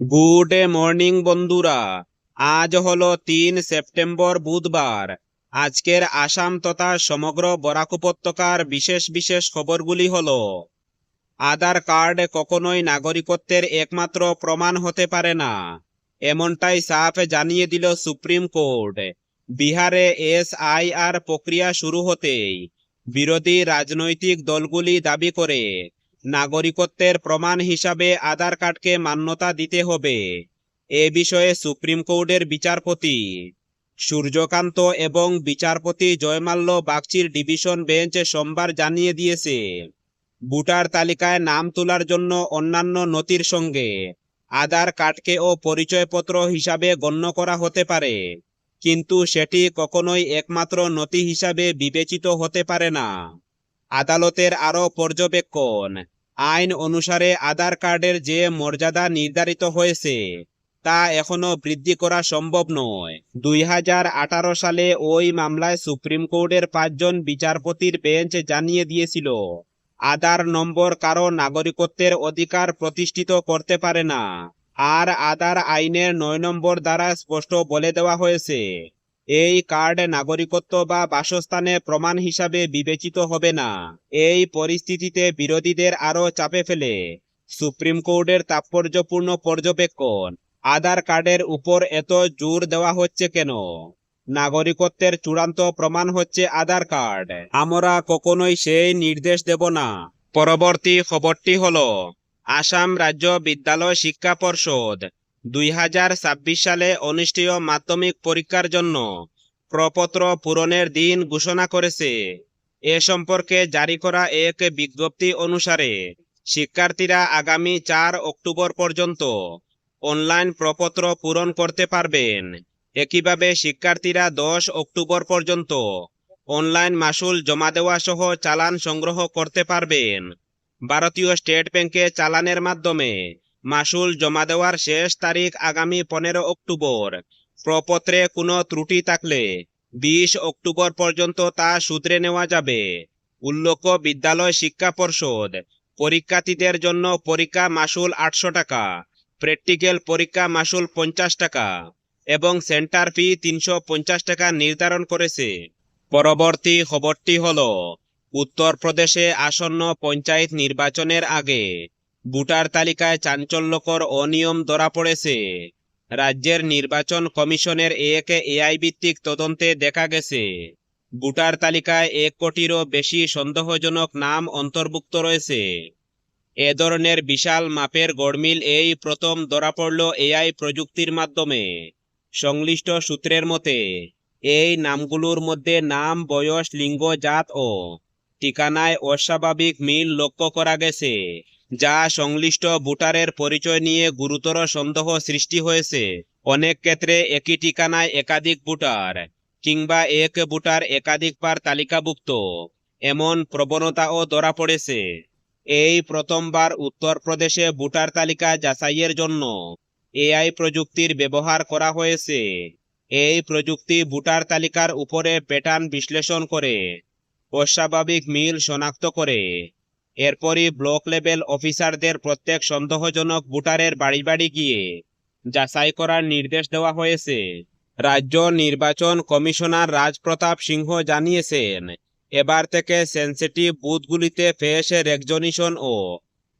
Good morning বন্ধুরা। আজ হলো তিন সেপ্টেম্বর বুধবার। আজকের আসাম তথা সমগ্র বরাক উপত্যকার বিশেষ বিশেষ খবরগুলি হল, আধার কার্ড কখনোই নাগরিকত্বের একমাত্র প্রমাণ হতে পারে না। এমনটাই সাফ জানিয়ে দিল সুপ্রিম কোর্ট। বিহারে এসআইআর প্রক্রিয়া শুরু হতেই বিরোধী রাজনৈতিক দলগুলি দাবি করে নাগরিকত্বের প্রমাণ হিসাবে আধার কার্ডকে মান্যতা দিতে হবে। এ বিষয়ে সুপ্রিম কোর্টের বিচারপতি সূর্যকান্ত এবং বিচারপতি জয়মাল্য বাগচির ডিভিশন বেঞ্চ সোমবার জানিয়ে দিয়েছে, ভোটার তালিকায় নাম তোলার জন্য অন্যান্য নথির সঙ্গে আধার কার্ডকে ও পরিচয়পত্র হিসাবে গণ্য করা হতে পারে, কিন্তু সেটি কখনোই একমাত্র নথি হিসাবে বিবেচিত হতে পারে না। আদালতের আরও পর্যবেক্ষণ আইন অনুসারে আধার কার্ডের যে মর্যাদা নির্ধারিত হয়েছে, তা এখনও বৃদ্ধি করা সম্ভব নয়। দুই সালে ওই মামলায় সুপ্রিম কোর্টের পাঁচজন বিচারপতির বেঞ্চ জানিয়ে দিয়েছিল, আধার নম্বর কারও নাগরিকত্বের অধিকার প্রতিষ্ঠিত করতে পারে না। আর আধার আইনের নয় নম্বর দ্বারা স্পষ্ট বলে দেওয়া হয়েছে। এই কার্ড নাগরিকত্ব বা বাসস্থানে প্রমাণ হিসাবে বিবেচিত হবে না। এই পরিস্থিতিতে বিরোধীদের আরও চাপে ফেলে। সুপ্রিম কোর্টের তাৎপর্যপূর্ণ পর্যবেক্ষণ। আধার কার্ডের উপর এত জোর দেওয়া হচ্ছে কেন? নাগরিকত্বের চূড়ান্ত প্রমাণ হচ্ছে আধার কার্ড। আমরা কখনোই সেই নির্দেশ দেব না। পরবর্তী খবরটি হল, আসাম রাজ্য বিদ্যালয় শিক্ষা পর্ষদ দুই হাজার ছাব্বিশ সালে অনুষ্ঠেয় মাধ্যমিক পরীক্ষার জন্য প্রপত্র পূরণের দিন ঘোষণা করেছে। এ সম্পর্কে জারি করা এক বিজ্ঞপ্তি অনুসারে শিক্ষার্থীরা আগামী চার অক্টোবর পর্যন্ত অনলাইন প্রপত্র পূরণ করতে পারবেন। একইভাবে শিক্ষার্থীরা দশ অক্টোবর পর্যন্ত অনলাইন মাসুল জমা দেওয়া সহ চালান সংগ্রহ করতে পারবেন। ভারতীয় স্টেট ব্যাংকে চালানের মাধ্যমে মাসুল জমা দেওয়ার শেষ তারিখ আগামী পনেরো অক্টোবর। প্রপত্রে কোনো ত্রুটি থাকলে বিশ অক্টোবর পর্যন্ত তা শুধরে নেওয়া যাবে। উল্লেখ্য, বিদ্যালয় শিক্ষা পর্ষদ, পরীক্ষার্থীদের জন্য পরীক্ষা মাসুল আটশো টাকা, প্র্যাকটিক্যাল পরীক্ষা মাসুল পঞ্চাশ টাকা এবং সেন্টার ফি তিনশো পঞ্চাশ টাকা নির্ধারণ করেছে। পরবর্তী খবরটি হল, উত্তরপ্রদেশে আসন্ন পঞ্চায়েত নির্বাচনের আগে ভোটার তালিকায় চাঞ্চল্যকর অনিয়ম ধরা পড়েছে। রাজ্যের নির্বাচন কমিশনের এক এআই ভিত্তিক তদন্তে দেখা গেছে। ভোটার তালিকায় এক কোটিরও বেশি সন্দেহজনক নাম অন্তর্ভুক্ত রয়েছে। এ ধরনের বিশাল মাপের গড়মিল এই প্রথম ধরা পড়ল এআই প্রযুক্তির মাধ্যমে। সংশ্লিষ্ট সূত্রের মতে, এই নামগুলোর মধ্যে নাম, বয়স, লিঙ্গ, জাত ও ঠিকানায় অস্বাভাবিক মিল লক্ষ্য করা গেছে। যা সংশ্লিষ্ট ভোটারের পরিচয় নিয়ে গুরুতর সন্দেহ সৃষ্টি হয়েছে। অনেক ক্ষেত্রে একই ঠিকানায় একাধিক ভোটার কিংবা এক ভোটার একাধিকবার তালিকাভুক্ত। এমন প্রবণতাও ধরা পড়েছে। এই প্রথমবার উত্তরপ্রদেশে ভোটার তালিকা যাচাইয়ের জন্য এআই প্রযুক্তির ব্যবহার করা হয়েছে। এই প্রযুক্তি ভোটার তালিকার উপরে প্যাটার্ন বিশ্লেষণ করে অস্বাভাবিক মিল শনাক্ত করে। এরপরই ব্লক লেভেল অফিসারদের প্রত্যেক সন্দেহজনক ভোটারের বাড়ি বাড়ি গিয়ে যাচাই করার নির্দেশ দেওয়া হয়েছে। রাজ্য নির্বাচন কমিশনার রাজপ্রতাপ সিংহ জানিয়েছেন, এবার থেকে সেন্সিটিভ বুথগুলিতে ফেস রেকজনিশন ও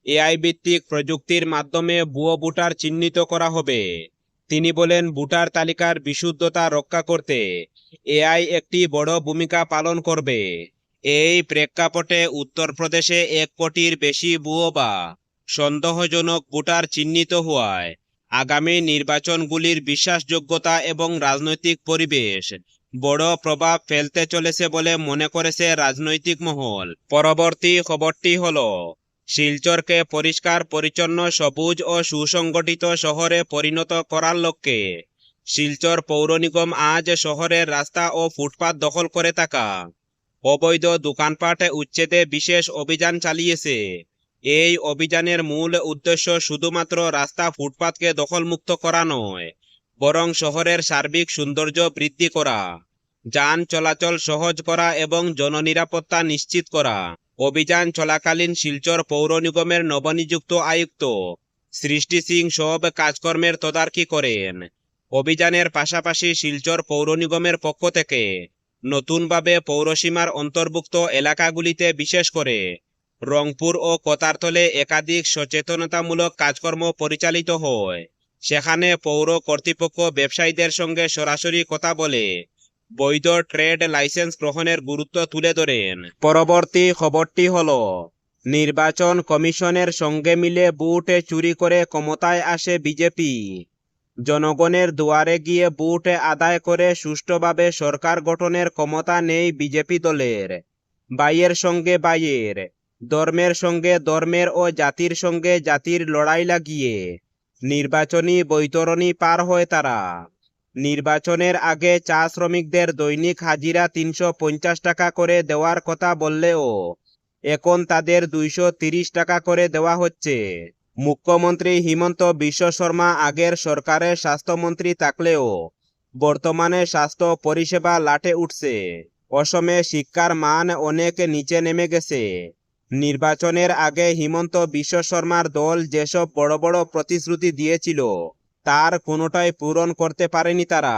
এআই ভিত্তিক প্রযুক্তির মাধ্যমে ভুয়ো ভোটার চিহ্নিত করা হবে। তিনি বলেন, ভোটার তালিকার বিশুদ্ধতা রক্ষা করতে এআই একটি বড় ভূমিকা পালন করবে। এই প্রেক্ষাপটে উত্তরপ্রদেশে এক কোটির বেশি ভুয়ো বা সন্দেহজনক ভোটার চিহ্নিত হওয়ায় আগামী নির্বাচনগুলির বিশ্বাসযোগ্যতা এবং রাজনৈতিক পরিবেশ বড় প্রভাব ফেলতে চলেছে বলে মনে করেছে রাজনৈতিক মহল। পরবর্তী খবরটি হল, শিলচরকে পরিষ্কার, পরিচ্ছন্ন, সবুজ ও সুসংগঠিত শহরে পরিণত করার লক্ষ্যে শিলচর পৌর আজ শহরের রাস্তা ও ফুটপাত দখল করে থাকা অবৈধ দোকানপাট উচ্ছেদে বিশেষ অভিযান চালিয়েছে। এই অভিযানের মূল উদ্দেশ্য শুধুমাত্র রাস্তা ফুটপাতকে দখলমুক্ত করা নয়, বরং শহরের সার্বিক সৌন্দর্য বৃদ্ধি করা, যান চলাচল সহজ করা এবং জননিরাপত্তা নিশ্চিত করা। অভিযান চলাকালীন শিলচর পৌর নিগমের নবনিযুক্ত আয়ুক্ত সৃষ্টি সিং সব কাজকর্মের তদারকি করেন। অভিযানের পাশাপাশি শিলচর পৌর নিগমের পক্ষ থেকে নতুনভাবে পৌরসীমার অন্তর্ভুক্ত এলাকাগুলিতে বিশেষ করে রংপুর ও কতারতলে একাধিক সচেতনতামূলক কাজকর্ম পরিচালিত হয়। সেখানে পৌর কর্তৃপক্ষ ব্যবসায়ীদের সঙ্গে সরাসরি কথা বলে বৈধ ট্রেড লাইসেন্স গ্রহণের গুরুত্ব তুলে ধরেন। পরবর্তী খবরটি হল, নির্বাচন কমিশনের সঙ্গে মিলে বুট চুরি করে ক্ষমতায় আসে বিজেপি। জনগণের দুয়ারে গিয়ে বুট আদায় করে সুষ্ঠুভাবে সরকার গঠনের ক্ষমতা নেই বিজেপি দলের। বাইয়ের সঙ্গে বাইয়ের, ধর্মের সঙ্গে ধর্মের ও জাতির সঙ্গে জাতির লড়াই লাগিয়ে। নির্বাচনী বৈতরণী পার হয় তারা। নির্বাচনের আগে চা শ্রমিকদের দৈনিক হাজিরা তিনশো পঞ্চাশ টাকা করে দেওয়ার কথা বললেও এখন তাদের দুইশো টাকা করে দেওয়া হচ্ছে। মুখ্যমন্ত্রী হিমন্ত বিশ্ব শর্মা আগের সরকারের স্বাস্থ্যমন্ত্রী থাকলেও বর্তমানে স্বাস্থ্য পরিষেবা লাটে উঠছে। অসমে শিক্ষার মান অনেক নিচে নেমে গেছে। নির্বাচনের আগে হিমন্ত বিশ্ব শর্মার দল যেসব বড় বড় প্রতিশ্রুতি দিয়েছিল, তার কোনোটাই পূরণ করতে পারেনি তারা।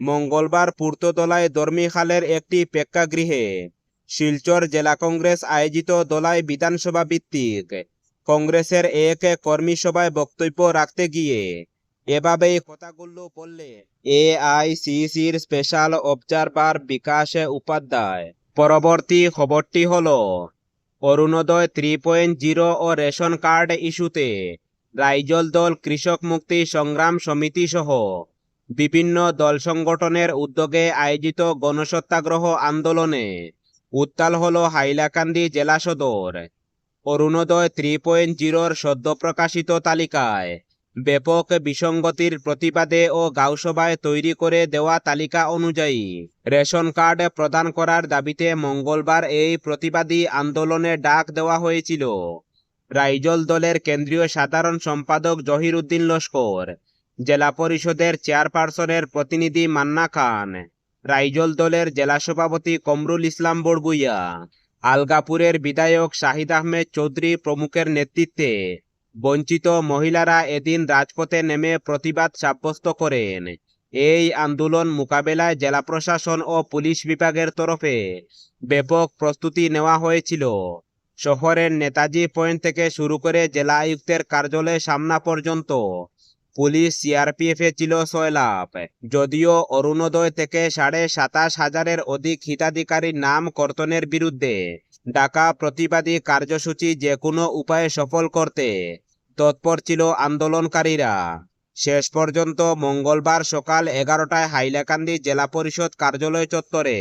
মঙ্গলবার পূর্তদলায় দর্মিখালের একটি প্রেক্ষাগৃহে শিলচর জেলা কংগ্রেস আয়োজিত দলাই বিধানসভা ভিত্তিক কংগ্রেসের এক কর্মী সভায় বক্তব্য রাখতে গিয়ে এভাবেই কথাগুলো বললে এ আই সির স্পেশাল অবজারভার বিকাশ উপাধ্যায়। পরবর্তী খবরটি হলো, অরুণোদয় থ্রি পয়েন্ট জিরো ও রেশন কার্ড ইস্যুতে রাইজল দল কৃষক মুক্তি সংগ্রাম সমিতি সহ বিভিন্ন দল সংগঠনের উদ্যোগে আয়োজিত গণসত্যাগ্রহ আন্দোলনে উত্তাল হল হাইলাকান্দি জেলা সদর। অরুণোদয় থ্রি পয়েন্ট জিরোর সদ্য প্রকাশিত তালিকায় ব্যাপক বিসঙ্গতির প্রতিবাদে ও গাঁওসভায় তৈরি করে দেওয়া তালিকা অনুযায়ী রেশন কার্ড প্রদান করার দাবিতে মঙ্গলবার এই প্রতিবাদী আন্দোলনে ডাক দেওয়া হয়েছিল। রাইজল দলের কেন্দ্রীয় সাধারণ সম্পাদক জহির উদ্দিন লস্কর, জেলা পরিষদের চেয়ারপারসনের প্রতিনিধি মান্না খান, রাইজল দলের জেলা সভাপতি কমরুল ইসলাম বড়বুইয়া আলগাপুরের বিধায়ক শাহিদ আহমেদ চৌধুরী প্রমুখের নেতৃত্বে বঞ্চিত মহিলারা এদিন রাজপথে নেমে প্রতিবাদ সাব্যস্ত করেন। এই আন্দোলন মোকাবেলায় জেলা প্রশাসন ও পুলিশ বিভাগের তরফে ব্যাপক প্রস্তুতি নেওয়া হয়েছিল। শহরের নেতাজি পয়েন্ট থেকে শুরু করে জেলা আয়ুক্তের কার্যালয় সামনা পর্যন্ত পুলিশ সিআরপিএফ ছিল সয়লাভ যদিও অরুণোদয় থেকে সাড়ে সাতাশ হাজারের অধিক হিতাধিকারীর নাম কর্তনের বিরুদ্ধে ডাকা প্রতিবাদী কার্যসূচি যে কোনো উপায়ে সফল করতে তৎপর ছিল আন্দোলনকারীরা। শেষ পর্যন্ত মঙ্গলবার সকাল এগারোটায় হাইলাকান্দি জেলা পরিষদ কার্যালয় চত্বরে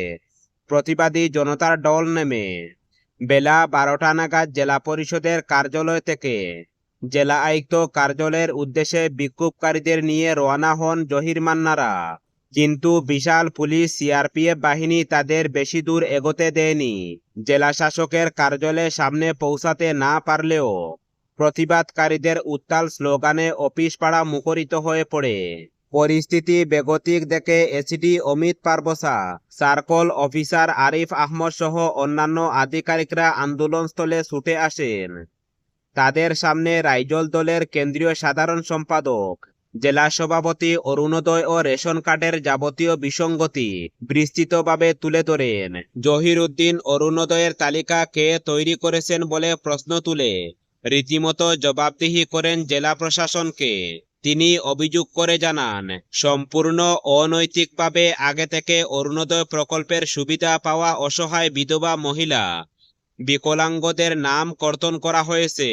প্রতিবাদী জনতার দল নেমে বেলা বারোটা নাগাদ জেলা পরিষদের কার্যালয় থেকে জেলা আয়ুক্ত কার্যালয়ের উদ্দেশ্যে বিক্ষোভকারীদের নিয়ে রওনা হন জহির মান্নারা কিন্তু বিশাল পুলিশ, সিআরপিএফ বাহিনী তাদের বেশি দূর এগোতে দেয়নি। জেলা শাসকের কার্যালয়ের সামনে পৌঁছাতে না পারলেও প্রতিবাদকারীদের উত্তাল স্লোগানে অফিস পাড়া মুখরিত হয়ে পড়ে। পরিস্থিতি বেগতিক দেখে এসিডি অমিত পারবসা, সার্কল অফিসার আরিফ আহমদ সহ অন্যান্য আধিকারিকরা আন্দোলনস্থলে ছুটে আসেন। তাদের সামনে রাইজল দলের কেন্দ্রীয় সাধারণ সম্পাদক, জেলা সভাপতি অরুণোদয় ও রেশন কার্ডের যাবতীয় বিসঙ্গতি বিস্তৃতভাবে তুলে ধরেন। জহির উদ্দিন অরুণোদয়ের তালিকা কে তৈরি করেছেন বলে প্রশ্ন তুলে রীতিমতো জবাবদিহি করেন জেলা প্রশাসনকে। তিনি অভিযোগ করে জানান, সম্পূর্ণ অনৈতিকভাবে আগে থেকে অরুণোদয় প্রকল্পের সুবিধা পাওয়া অসহায় বিধবা মহিলা বিকলাঙ্গদের নাম কর্তন করা হয়েছে।